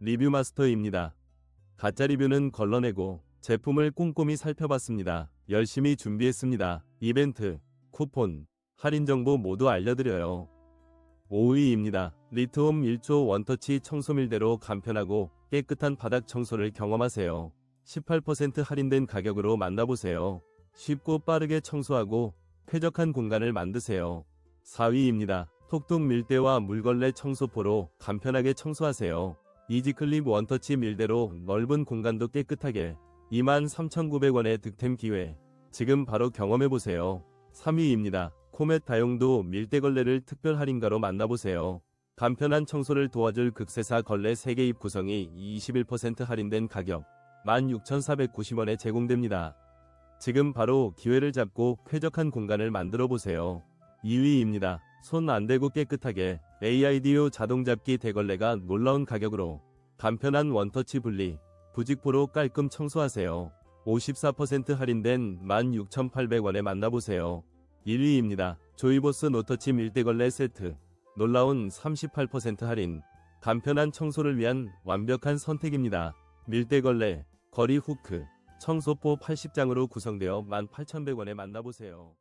리뷰 마스터입니다. 가짜 리뷰는 걸러내고 제품을 꼼꼼히 살펴봤습니다. 열심히 준비했습니다. 이벤트, 쿠폰, 할인 정보 모두 알려드려요. 5위입니다. 리트홈 1조 원터치 청소밀대로 간편하고 깨끗한 바닥 청소를 경험하세요. 18% 할인된 가격으로 만나보세요. 쉽고 빠르게 청소하고 쾌적한 공간을 만드세요. 4위입니다. 톡톡 밀대와 물걸레 청소포로 간편하게 청소하세요. 이지클립 원터치 밀대로 넓은 공간도 깨끗하게 23,900원의 득템 기회. 지금 바로 경험해보세요. 3위입니다. 코멧 다용도 밀대걸레를 특별 할인가로 만나보세요. 간편한 청소를 도와줄 극세사 걸레 3개 입 구성이 21% 할인된 가격 16,490원에 제공됩니다. 지금 바로 기회를 잡고 쾌적한 공간을 만들어 보세요. 2위입니다. 손 안 대고 깨끗하게 AIDO 자동잡기 대걸레가 놀라운 가격으로 간편한 원터치 분리, 부직포로 깔끔 청소하세요. 54% 할인된 16,800원에 만나보세요. 1위입니다. 조이보스 노터치 밀대걸레 세트. 놀라운 38% 할인. 간편한 청소를 위한 완벽한 선택입니다. 밀대걸레, 거리 후크, 청소포 80장으로 구성되어 18,100원에 만나보세요.